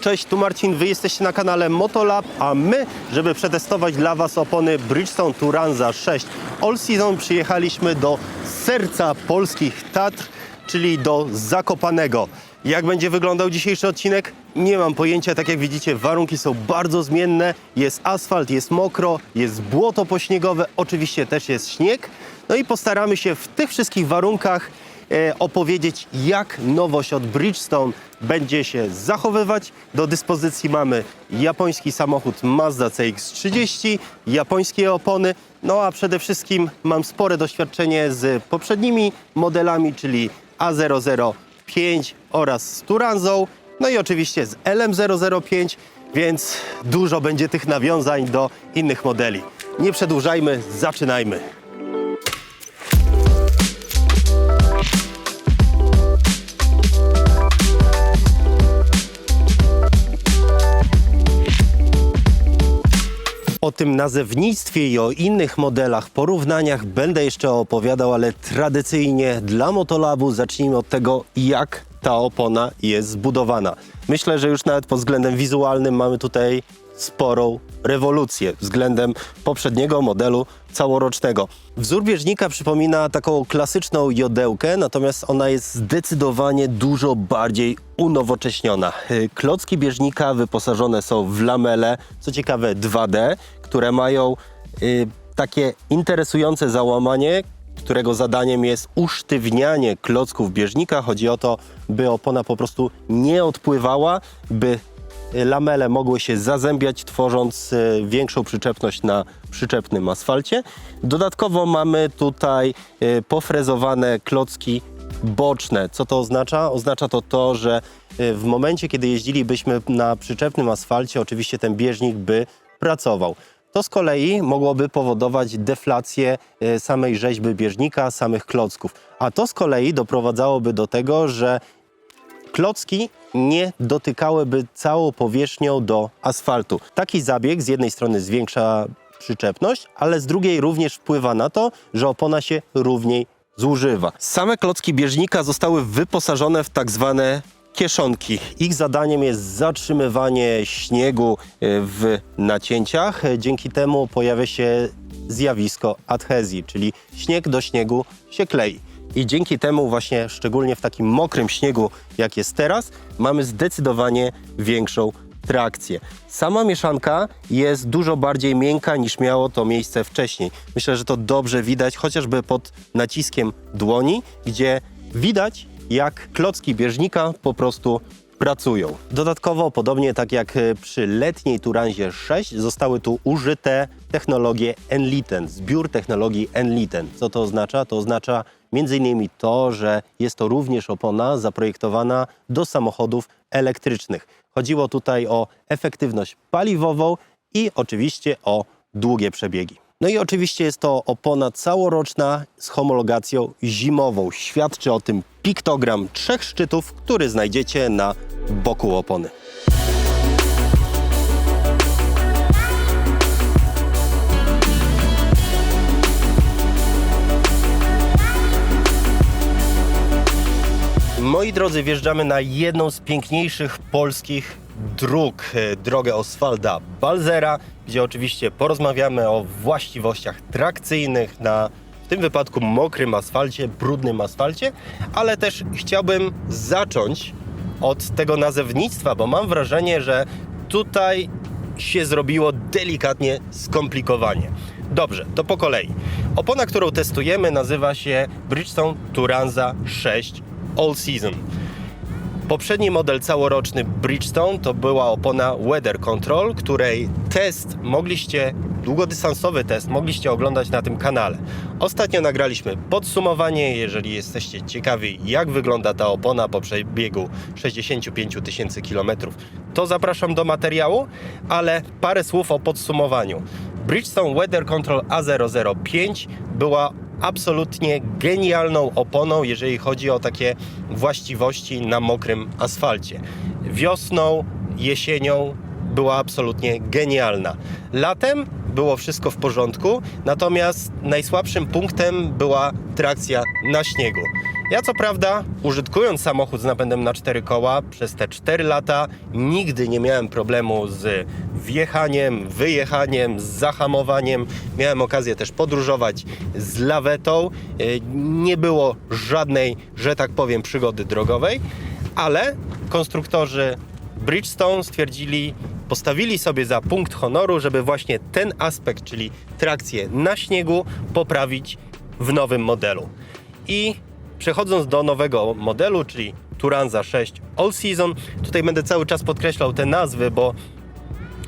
Cześć, tu Marcin, wy jesteście na kanale Motolab, a my, żeby przetestować dla was opony Bridgestone Turanza 6 All Season przyjechaliśmy do serca polskich Tatr, czyli do Zakopanego. Jak będzie wyglądał dzisiejszy odcinek? Nie mam pojęcia, tak jak widzicie warunki są bardzo zmienne, jest asfalt, jest mokro, jest błoto pośniegowe, oczywiście też jest śnieg. No i postaramy się w tych wszystkich warunkach opowiedzieć, jak nowość od Bridgestone będzie się zachowywać. Do dyspozycji mamy japoński samochód Mazda CX-30, japońskie opony, no a przede wszystkim mam spore doświadczenie z poprzednimi modelami, czyli A005 oraz z Turanzą, no i oczywiście z LM005, więc dużo będzie tych nawiązań do innych modeli. Nie przedłużajmy, zaczynajmy. O tym nazewnictwie i o innych modelach, porównaniach będę jeszcze opowiadał, ale tradycyjnie dla Motolabu zacznijmy od tego, jak ta opona jest zbudowana. Myślę, że już nawet pod względem wizualnym mamy tutaj sporą rewolucję względem poprzedniego modelu całorocznego. Wzór bieżnika przypomina taką klasyczną jodełkę, natomiast ona jest zdecydowanie dużo bardziej unowocześniona. Y, Klocki bieżnika wyposażone są w lamele, co ciekawe 2D, które mają y, takie interesujące załamanie, którego zadaniem jest usztywnianie klocków bieżnika. Chodzi o to, by opona po prostu nie odpływała, by lamele mogły się zazębiać, tworząc e, większą przyczepność na przyczepnym asfalcie. Dodatkowo mamy tutaj e, pofrezowane klocki boczne. Co to oznacza? Oznacza to to, że w momencie, kiedy jeździlibyśmy na przyczepnym asfalcie, oczywiście ten bieżnik by pracował. To z kolei mogłoby powodować deflację samej rzeźby bieżnika, samych klocków. A to z kolei doprowadzałoby do tego, że klocki nie dotykałyby całą powierzchnią do asfaltu. Taki zabieg z jednej strony zwiększa przyczepność, ale z drugiej również wpływa na to, że opona się równiej zużywa. Same klocki bieżnika zostały wyposażone w tak zwane kieszonki. Ich zadaniem jest zatrzymywanie śniegu e, w nacięciach. Dzięki temu pojawia się zjawisko adhezji, czyli śnieg do śniegu się klei. I dzięki temu właśnie, szczególnie w takim mokrym śniegu, jak jest teraz, mamy zdecydowanie większą trakcję. Sama mieszanka jest dużo bardziej miękka niż miało to miejsce wcześniej. Myślę, że to dobrze widać chociażby pod naciskiem dłoni, gdzie widać jak klocki bieżnika po prostu pracują. Dodatkowo, podobnie tak jak e, przy letniej Turanzie 6, zostały tu użyte technologie Enliten, zbiór technologii Enliten. Co to oznacza? To oznacza m.in. to, że jest to również opona zaprojektowana do samochodów elektrycznych. Chodziło tutaj o efektywność paliwową i oczywiście o długie przebiegi. No i oczywiście jest to opona całoroczna z homologacją zimową. Świadczy o tym piktogram trzech szczytów, który znajdziecie na boku opony. Moi drodzy, wjeżdżamy na jedną z piękniejszych polskich dróg, e, drogę Oswalda Balzera, gdzie oczywiście porozmawiamy o właściwościach trakcyjnych na w tym wypadku mokrym asfalcie, brudnym asfalcie, ale też chciałbym zacząć od tego nazewnictwa, bo mam wrażenie, że tutaj się zrobiło delikatnie skomplikowanie. Dobrze, to po kolei. Opona, którą testujemy, nazywa się Bridgestone Turanza 6 All Season. Poprzedni model całoroczny Bridgestone to była opona Weather Control, której test mogliście, długodystansowy test mogliście oglądać na tym kanale. Ostatnio nagraliśmy podsumowanie, jeżeli jesteście ciekawi jak wygląda ta opona po przebiegu 65 000 tysięcy kilometrów, to zapraszam do materiału, ale parę słów o podsumowaniu. Bridgestone Weather Control A005 była absolutnie genialną oponą, jeżeli chodzi o takie właściwości na mokrym asfalcie. Wiosną, jesienią była absolutnie genialna. Latem było wszystko w porządku, natomiast najsłabszym punktem była trakcja na śniegu. Ja co prawda, użytkując samochód z napędem na cztery koła przez te 4 lata, nigdy nie miałem problemu z wjechaniem, wyjechaniem, z zahamowaniem. Miałem okazję też podróżować z lawetą. Y, Nie było żadnej, że tak powiem, przygody drogowej, ale konstruktorzy Bridgestone stwierdzili, postawili sobie za punkt honoru, żeby właśnie ten aspekt, czyli trakcję na śniegu, poprawić w nowym modelu. I przechodząc do nowego modelu, czyli Turanza 6 All Season, tutaj będę cały czas podkreślał te nazwy, bo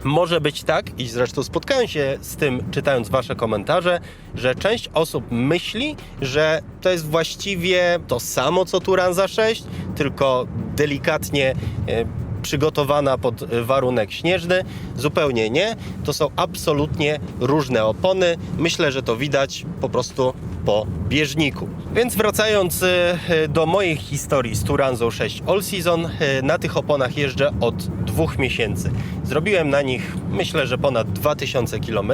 może być tak, i zresztą spotkałem się z tym czytając Wasze komentarze, że część osób myśli, że to jest właściwie to samo co Turanza 6, tylko delikatnie e, przygotowana pod warunek śnieżny. Zupełnie nie. To są absolutnie różne opony. Myślę, że to widać po prostu po bieżniku. Więc wracając e, do mojej historii z Turanzą 6 All Season, e, na tych oponach jeżdżę od dwóch miesięcy. Zrobiłem na nich myślę, że ponad 2000 km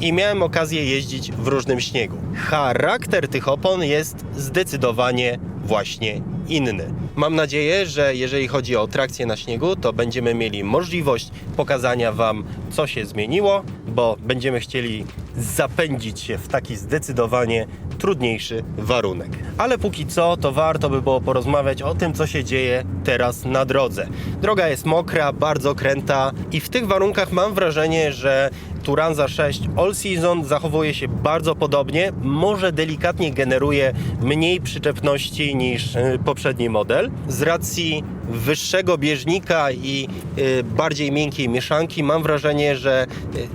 i miałem okazję jeździć w różnym śniegu. Charakter tych opon jest zdecydowanie właśnie inny. Mam nadzieję, że jeżeli chodzi o trakcję na śniegu, to będziemy mieli możliwość pokazania Wam, co się zmieniło, bo będziemy chcieli zapędzić się w taki zdecydowanie trudniejszy warunek. Ale póki co, to warto by było porozmawiać o tym, co się dzieje teraz na drodze. Droga jest mokra, bardzo kręta i w tych warunkach mam wrażenie, że Turanza 6 All Season zachowuje się bardzo podobnie, może delikatnie generuje mniej przyczepności niż y, poprzedni model. Z racji wyższego bieżnika i y, bardziej miękkiej mieszanki mam wrażenie, że y,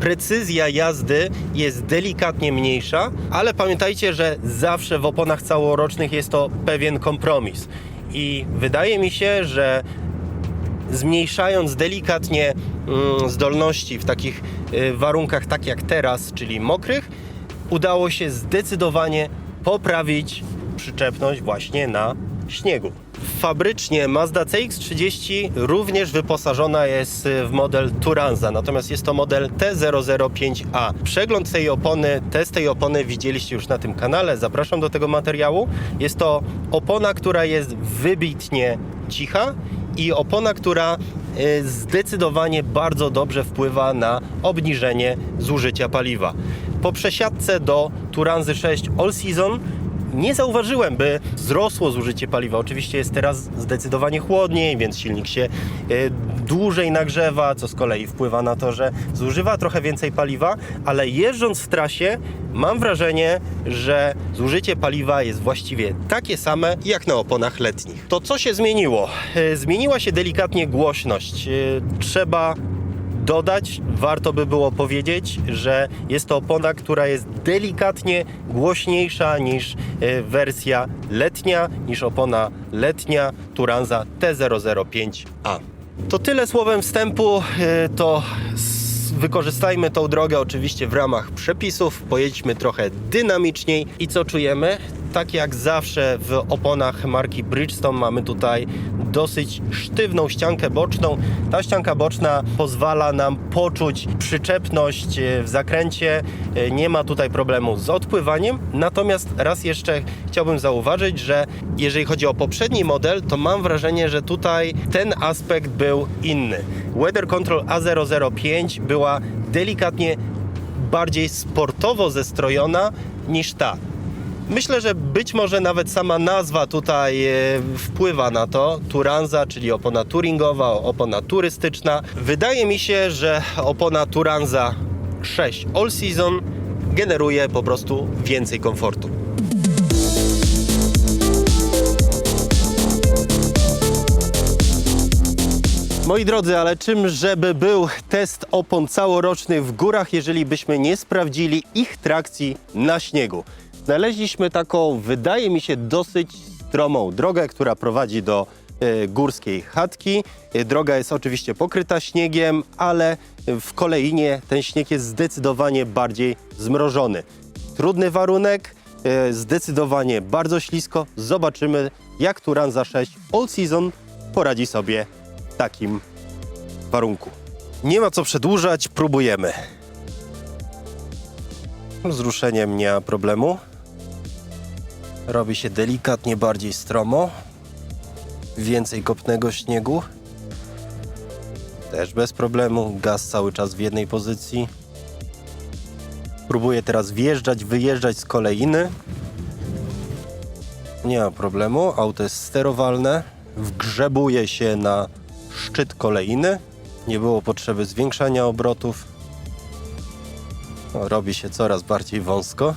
precyzja jazdy jest delikatnie mniejsza, ale pamiętajcie, że zawsze w oponach całorocznych jest to pewien kompromis. I wydaje mi się, że zmniejszając delikatnie mm, zdolności w takich y, warunkach tak jak teraz, czyli mokrych, udało się zdecydowanie poprawić przyczepność właśnie na śniegu. Fabrycznie Mazda CX-30 również wyposażona jest w model Turanza, natomiast jest to model T005A. Przegląd tej opony, test tej opony widzieliście już na tym kanale, zapraszam do tego materiału. Jest to opona, która jest wybitnie cicha i opona, która y, zdecydowanie bardzo dobrze wpływa na obniżenie zużycia paliwa. Po przesiadce do Turanzy 6 All Season nie zauważyłem, by wzrosło zużycie paliwa. Oczywiście jest teraz zdecydowanie chłodniej, więc silnik się e, dłużej nagrzewa, co z kolei wpływa na to, że zużywa trochę więcej paliwa, ale jeżdżąc w trasie mam wrażenie, że zużycie paliwa jest właściwie takie same jak na oponach letnich. To co się zmieniło? E, Zmieniła się delikatnie głośność. E, Trzeba dodać, warto by było powiedzieć, że jest to opona, która jest delikatnie głośniejsza niż e, wersja letnia, niż opona letnia Turanza T005A. To tyle słowem wstępu, e, to wykorzystajmy tą drogę oczywiście w ramach przepisów, pojedźmy trochę dynamiczniej. I co czujemy? Tak jak zawsze w oponach marki Bridgestone mamy tutaj dosyć sztywną ściankę boczną. Ta ścianka boczna pozwala nam poczuć przyczepność e, w zakręcie. E, Nie ma tutaj problemu z odpływaniem. Natomiast raz jeszcze chciałbym zauważyć, że jeżeli chodzi o poprzedni model, to mam wrażenie, że tutaj ten aspekt był inny. Weather Control A005 była delikatnie bardziej sportowo zestrojona niż ta. Myślę, że być może nawet sama nazwa tutaj e, wpływa na to. Turanza, czyli opona touringowa, opona turystyczna. Wydaje mi się, że opona Turanza 6 All Season generuje po prostu więcej komfortu. Moi drodzy, ale czym żeby był test opon całorocznych w górach, jeżeli byśmy nie sprawdzili ich trakcji na śniegu? Znaleźliśmy taką, wydaje mi się, dosyć stromą drogę, która prowadzi do e, górskiej chatki. E, Droga jest oczywiście pokryta śniegiem, ale w kolejinie ten śnieg jest zdecydowanie bardziej zmrożony. Trudny warunek, e, zdecydowanie bardzo ślisko. Zobaczymy, jak Turanza 6 All Season poradzi sobie w takim warunku. Nie ma co przedłużać, próbujemy. Z ruszeniem nie ma problemu. Robi się delikatnie bardziej stromo. Więcej kopnego śniegu. Też bez problemu. Gaz cały czas w jednej pozycji. Próbuję teraz wjeżdżać, wyjeżdżać z kolejny. Nie ma problemu. Auto jest sterowalne. Wgrzebuje się na szczyt kolejny. Nie było potrzeby zwiększania obrotów. No, robi się coraz bardziej wąsko.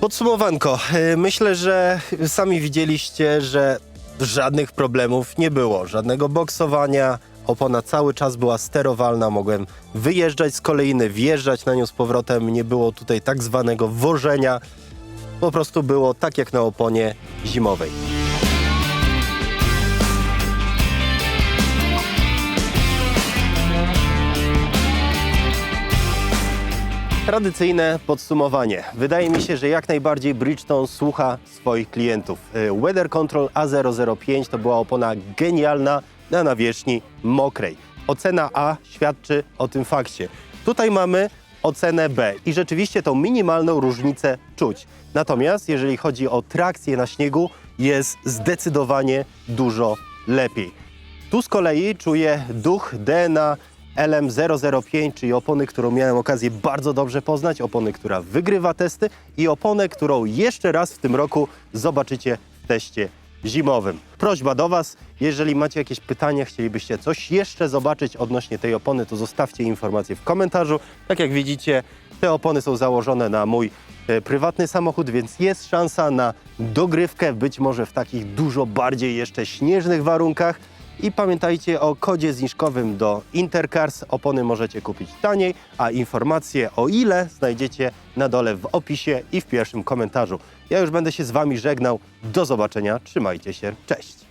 Podsumowanko. E, Myślę, że sami widzieliście, że żadnych problemów nie było. Żadnego boksowania. Opona cały czas była sterowalna. Mogłem wyjeżdżać z kolejny, wjeżdżać na nią z powrotem. Nie było tutaj tak zwanego wożenia. Po prostu było tak jak na oponie zimowej. Tradycyjne podsumowanie. Wydaje mi się, że jak najbardziej Bridgestone słucha swoich klientów. Y, Weather Control A005 to była opona genialna na nawierzchni mokrej. Ocena A świadczy o tym fakcie. Tutaj mamy ocenę B i rzeczywiście tą minimalną różnicę czuć. Natomiast jeżeli chodzi o trakcję na śniegu, jest zdecydowanie dużo lepiej. Tu z kolei czuję duch DNA LM005, czyli opony, którą miałem okazję bardzo dobrze poznać, opony, która wygrywa testy i oponę, którą jeszcze raz w tym roku zobaczycie w teście zimowym. Prośba do Was, jeżeli macie jakieś pytania, chcielibyście coś jeszcze zobaczyć odnośnie tej opony, to zostawcie informacje w komentarzu. Tak jak widzicie, te opony są założone na mój e, prywatny samochód, więc jest szansa na dogrywkę, być może w takich dużo bardziej jeszcze śnieżnych warunkach. I pamiętajcie o kodzie zniżkowym do Intercars. Opony możecie kupić taniej, a informacje o ile znajdziecie na dole w opisie i w pierwszym komentarzu. Ja już będę się z Wami żegnał. Do zobaczenia. Trzymajcie się. Cześć.